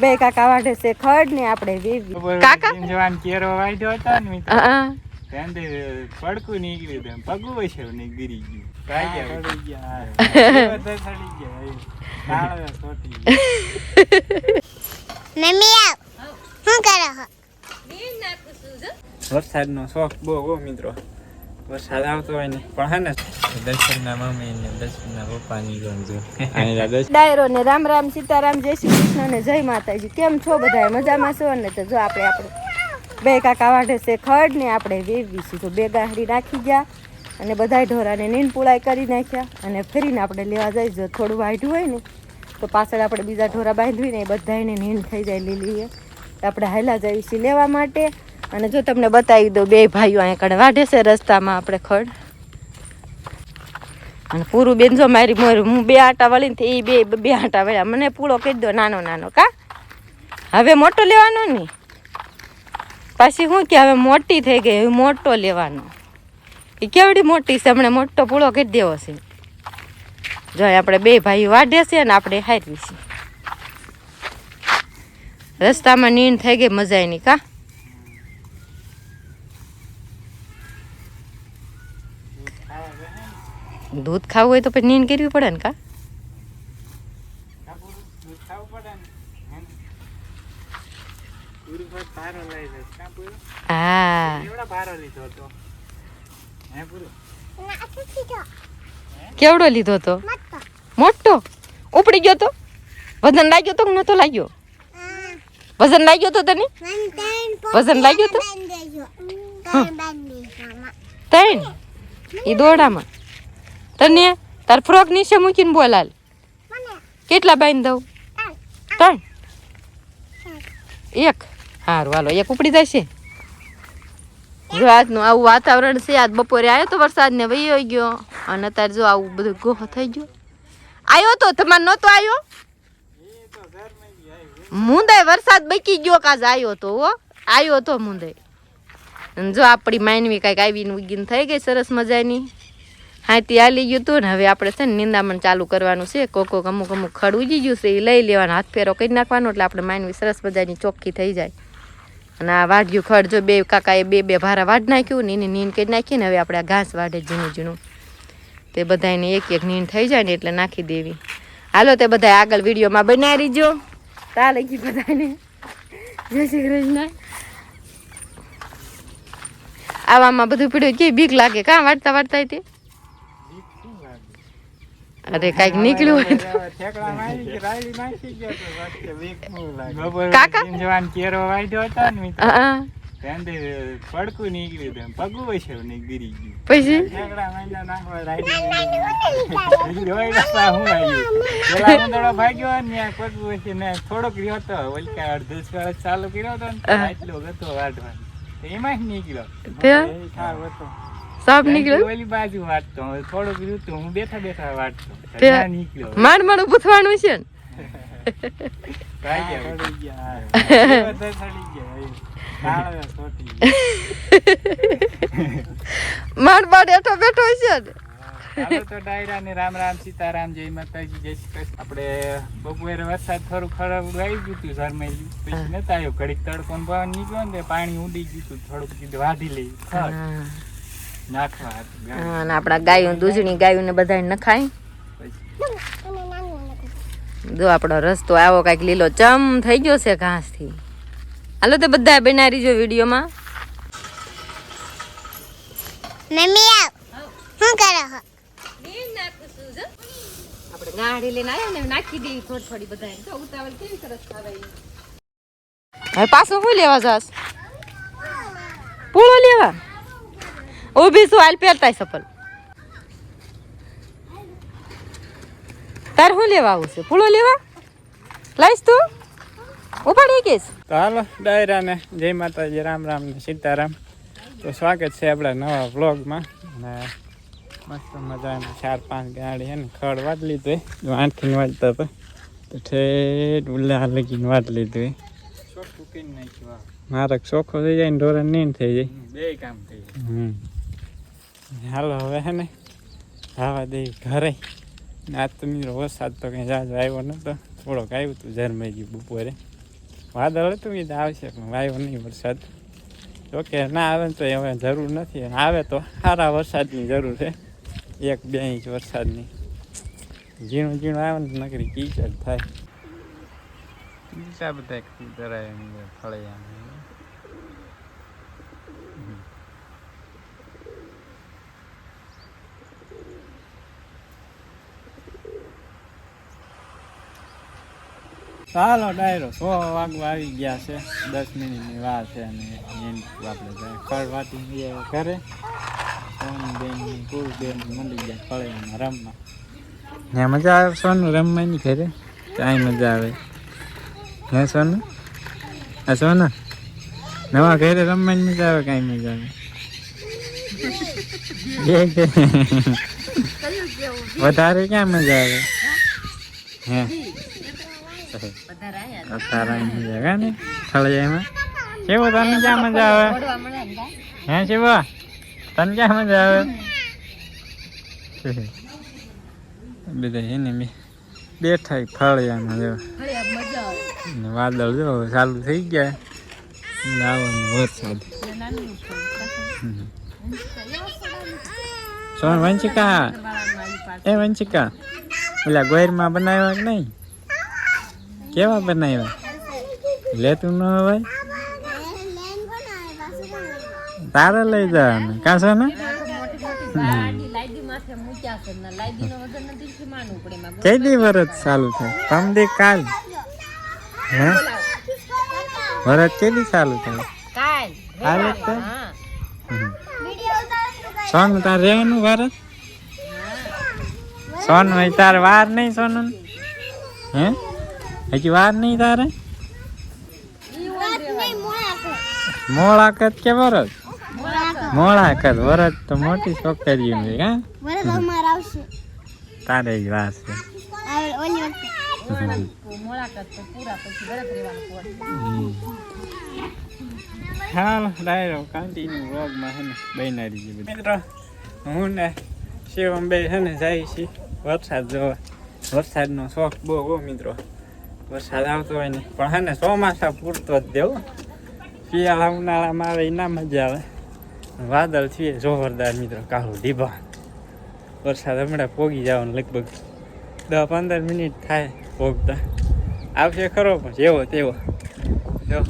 બે કાકા વાઢે છે ખડ ને આપણે વેવી. કાકા? જવાન કેરો વાઢ્યો હતો ને મિત્ર? હા તેંદે પડકું નીકળ્યું તેમ પગું વૈસે ને ગીરી ગયું. કાંઈ પડી ગયા. બધા સડી ગયા એ. સોટી મમ્મી આવ. શું કરો છો વરસાદનો શોખ બહુ હો મિત્રો. ડાયરો ને રામ રામ સીતારામ, જય શ્રી કૃષ્ણ ને જય માતાજી. કેમ છો બધા મજામાં છો? ને તો જો આપણે આપણે બે કાકા વાઢે છે ખડ ને આપણે વેવી છે. તો બે ગાહડી નાખી ગયા અને બધાય ઢોરાને નીન પુળાઈ કરી નાખ્યા અને ફરીને આપણે લેવા જાય. જો થોડું વાઢ્યું હોય ને, તો પાછળ આપણે બીજા ઢોરા બાંધવી ને એ બધાને નીન થઈ જાય લીલી આપણે હાલા છીએ લેવા માટે. અને જો તમને બતાવી દઉં, બે ભાઈઓ અહીંયા કણે વાઢે છે રસ્તામાં આપણે ખડ. અને પૂરું બેન જો મારી મોર, હું બે આટા વળીને તે એ બે બે આટા વળ્યા. મને પૂળો કહી દો નાનો નાનો, કા? હવે મોટો લેવાનો ને? પાછી શું કે હવે મોટી થઈ ગઈ, હવે મોટો લેવાનો. એ કેવડી મોટી છે? હમણાં મોટો પૂળો કહી દેવો છે. જો આપણે બે ભાઈઓ વાઢે છે અને આપણે હારવી છીએ. રસ્તામાં નીંદ થઈ ગઈ મજા નહીં કા? દૂધ ખાવું હોય તો પછી નીંદ કરવી પડે ને કા? લીધો હતો કેવડો લીધો તો મોટો? ઉપડી ગયો તો? વજન લાગ્યો તો નતો લાગ્યો? વજન લાગ્યો તો તને? વજન લાગ્યો તું? ત્રણ? એ દોડામાં. તને તાર ફ્રોક નીચે મૂકીને બોલાલ. કેટલા બાંધી દઉં? ત્રણ. એક. સારું હાલો એક ઉપડી જશે. જો આજનું આવું વાતાવરણ છે આજ બપોરે આવ્યો તો વરસાદ ને વહી ગયો. અને અત્યારે જો આવું બધું ગોહ થઈ ગયો. આવ્યો તો તમારે નહોતો આવ્યો મુંદાય વરસાદ બકી ગયો કાજ આવ્યો તો હો? આવ્યો તો મુંદાય જો આપણી માનવી કાંઈક આવીને ઉગીને થઈ ગઈ સરસ મજાની હાથી હાલી ગયું હતું ને, હવે આપણે છે ને નિંદામણ ચાલુ કરવાનું છે. કોક કોક અમુક અમુક ખડ ઉજી ગયું છે, એ લઈ લેવાનો, હાથ ફેરો કરી નાખવાનો, એટલે આપણે માનવી સરસ મજાની ચોખ્ખી થઈ જાય. અને આ વાઢ્યું ખડ જો બે કાકાએ બે બે ભારા વાઢ નાખ્યું ને, એની નીંદ કરી નાખીને હવે આપણે આ ઘાસ વાઢે ઝીણું ઝીણું. તે બધાને એક એક નીંદ થઈ જાય ને, એટલે નાખી દેવી. હાલો તે બધા આગળ વિડીયોમાં બનાવી રહીજો તાલે બધાને જય શ્રી કૃષ્ણ. આવામાં બધું પીડ્યું કે બીક લાગે કાં વાટતા વાટતા તે અરે કંઈક નીકળ્યું હોય તો. કાકા? જવાન કેરો વાઢ્યો હતો ને હા પડકું નીકળ્યું તેમ પગું વૈસે ને ગીરી ગયું પછી નાખવા પેલા હું થોડો ભાગ્યો ને પગું વૈસે ને થોડોક રહ્યો હતો ઓલકા અડધો ચાલુ કર્યો હતો ને. આટલો હતો વાઢવાનો એમાં જ નીકળ્યો. તે? સાપ નીકળ્યો? ઓલી બાજુ વાટતો. હતું હું બેઠા બેઠા વાટતો. ત્યાં નીકળ્યો માંડ માંડ છે ને. માંડ હેઠો બેઠો છે તો ડાયરા ને રામ રામ સીતારામ જય માતાજી જય શ્રી કૃષ્ણ. આપણે બપોરે વરસાદ થોડું ખરાબ આવી ગયું હતું ઝરમાઈ ગયું પછી નતા આવ્યો. ઘડીક તડકો ને પવન નીકળ્યો ને પાણી ઉડી ગયું હતું થોડુંક કીધું વાઢી લઈ. નાખવા આપણા ગાયું દૂધણી ગાયું. ને બધા નખાય જો આપણો રસ્તો આવો કાંઈક લીલો ચમ થઈ ગયો છે ઘાસથી. હાલો તો બધા બનારી જો વિડીયોમાં. મમ્મી આવ. શું કરો છો આપણે ગાડી લઈને આવ્યા ને નાખી દઈએ થોડી થોડી બધા તો ઉતાવળ કેવી સરસ ખાવાય હવે પાછું શું લેવા જાસ? પૂળો લેવા? ઊભી શું હાલ પહેરતા સફલ. તાર શું લેવા આવું છે? પૂળો લેવા? લઈશ તું? ઉપાડી કેસ હાલો ડાયરા ને જય માતાજી રામ રામ ને સીતારામ. તો સ્વાગત છે આપણા નવા વ્લોગમાં. અને મસ્ત મજાની ચાર પાંચ ગાડી હે ને ખડ વાટ લીધું જો આઠથી વાંચતા હતા. તો ઠેઠ ઉલ્લા લગીને વાટ લીધું મારે ચોખ્ખો થઈ જાય ને ઢોરણ નહીં થઈ જાય. બે કામ થઈ જાય. હાલો હવે હે ને આવા દે ઘરે. આજ તો મિત્રો વરસાદ તો કંઈ જાજો આવ્યો નતો. થોડોક આવ્યું હતું ઝરમાઈ ગયું બપોરે. વાદળ હતું એ તો આવશે પણ આવ્યો નહીં વરસાદ. જોકે ના આવે ને તો હવે જરૂર નથી. આવે તો સારા વરસાદની જરૂર છે. એક બે ઇંચ વરસાદની. ઝીણું ઝીણું આવે ને નકરી કીચડ થાય. બીજા બધા કરાય ફળિયા ચાલો ડાયરો. સો વાગવા આવી ગયા છે. દસ મિનિટની વાર છે અને આપણે ફળ વાટી ઘરે. રમવા ત્યાં મજા આવે સોનું રમવાની ઘરે? ત્યાં મજા આવે. હે સોનું? આ સોનું? નવા ઘરે રમવાની મજા આવે, કાંઈ મજા આવે? વધારે ક્યાં મજા આવે? હે? તારા મજા આવે ને? ફળિયામાં કેવો તને ક્યાં મજા આવે? હે શિવા? તને ક્યાં મજા આવે? બધા છે ને બે- બેઠા ફળિયામાં જો. વાદળ જો ચાલુ થઈ ગયા. અને આવવાનો વરસાદ. સોન વંચિકા એ વંશિકા ઓલા ગોયરમાં બનાવ્યા કે નહીં? કેવા બનાવ્યા? લેતું ન હોય? તારે લઈ જવાનું. કાશો ને? કેદી વરત ચાલુ થાય? પમદી કાલ. હે? વરત કેદી ચાલુ થાય? કાલ? હમ. તાર રહેવાનું ભારત સોન હોય તારે વાર નહીં સોનું? હે? હજી વાર નહીં તારે? મોળાકત કે વરત? મોળાકત વરત તો મોટી છોકરી એમ હા? વરસ અમાર આવશે. તારે જ વાસ છે. આવે ઓલી વખતે. હાલો ડાયરો કન્ટિન્યુ વ્લોગમાં છે ને બનાવી છે મિત્રો હું ને શિવમ બે છે ને જાય છે વરસાદ જોવા. વરસાદનો શોખ બહુ મિત્રો. વરસાદ આવતો હોય ને પણ હે ને ચોમાસા પૂરતો જ દેવો શિયાળા ઉનાળામાં આવે ના મજા આવે. વાદળ છે જોરદાર મિત્રો, કાળું ડીબા વરસાદ હમણાં પોગી જવાનું લગભગ દસ પંદર મિનિટ થાય પોગતા. આવશે ખરો પણ જેવો તેવો. જો.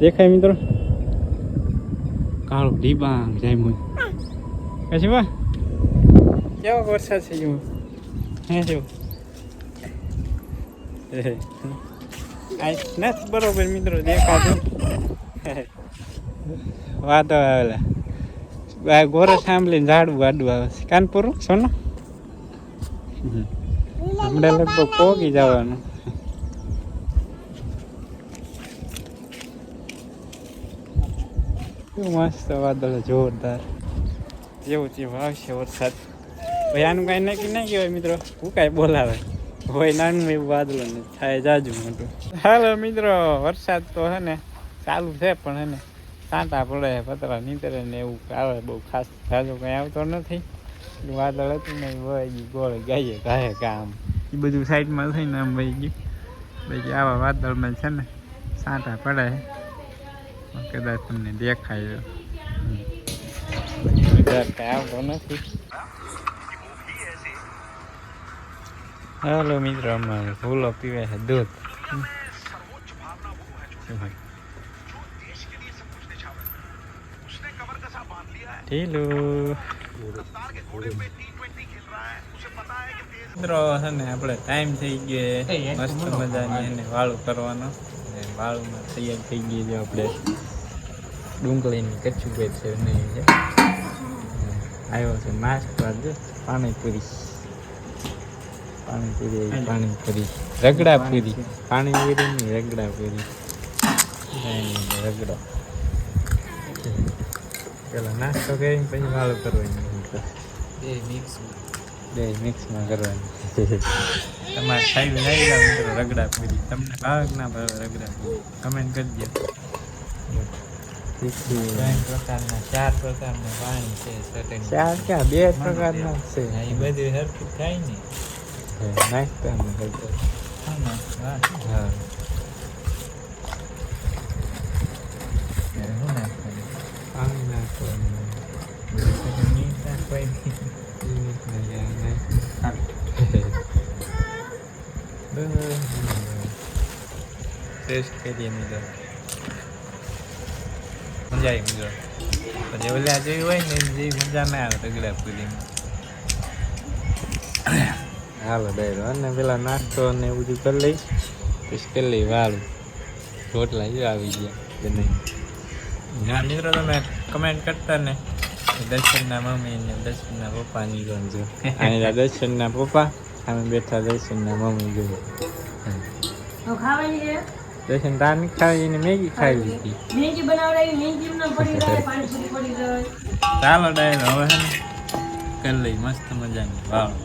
દેખાય મિત્રો? કાળો ડીબા જાય પછી વા કેવો વરસાદ છે જેવો હે જેવો નથી બરોબર મિત્રો, દેખાતું. વાતો આવેલા ગોરે સાંભળીને ઝાડું વાડું આવે છે. કાનપુર, સોનો? હમણાં લગભગ પોગી જવાનું. મસ્ત વાદળ જોરદાર. જેવું તેવું આવશે વરસાદ. ભાઈ, આનું કાંઈ નક્કી નહીં કહેવાય મિત્રો. હું કાંઈ બોલાવે? હોય નાનું એવું વાદળ ને થાય જાજુ મોટું. હાલો મિત્રો, વરસાદ તો હે ને. ચાલુ છે પણ એને કાંટા પડે, પતરા નીતરે ને એવું આવે બહુ ખાસ જાજુ કંઈ આવતો નથી. વાદળ હતું ને વહી ગયું ગોળ ગાઈએ ગાય કામ એ બધું સાઈડમાં થઈને આમ વહી ગયું. પછી આવા વાદળમાં છે ને સાંટા પડે. કદાચ તમને દેખાય. આવતો નથી. હાલો મિત્રો ફૂલો પીવે છે દૂધ. ઢીલું મિત્રો છે ને આપણે ટાઈમ થઈ ગયો મસ્ત મજાની એને વાળું કરવાનો. વાળુમાં તૈયાર થઈ ગઈ છે આપણે. ડુંગળીની કચ્છું બેટ છે નહીં છે. આવ્યો છે માસ્ક આજે પાણીપુરી. પાણીપુરી પાણીપુરી. રગડાપુરી. પાણીપુરી ની રગડાપુરી રગડો. પેલા નાસ્તો કરીને પછી વાળું કરવાનું બે મિક્સમાં કરવાની તમારે સાઈડ લઈ જાવ મિત્રો રગડા પૂરી તમને ભાવે કે ના ભાવે રગડા પૂરી કમેન્ટ કરજો ત્રણ પ્રકારના ચાર પ્રકારના પાણી છે ચટણી ચાર ક્યાં બે પ્રકારના છે એ બધું હરખું થાય ને નાસ્તા હા હા ત્યારે શું નાખવાનું પાણી નાખવાનું બધું પછી નાખવાની ટેસ્ટ કરીએ મિત્રો મજા આવી મિત્રો પછી ઓલા જેવી હોય ને જેવી મજા ના આવે રગડા પૂરીમાં હાલો ડાયરો અને પેલા નાસ્તો ને એવું બધું કરી લઈ પછી કરી લઈ વાળું રોટલા જો આવી ગયા બનાવી હા મિત્રો તમે કમેન્ટ કરતા ને દર્શનના મમ્મી ને દર્શનના પપ્પાની જોન જો અહીંયા દર્શનના પપ્પા અમે બેઠા દર્શનના મમ્મી જો દર્શન તારની ખાવી ને મેગી ખાઈ લીધી મેગી બનાવડાવી મેગી ન પડી રહે પાણીપુરી પડી રહે ચાલો ડાયરો હવે કરી લઈ મસ્ત મજાની વાવ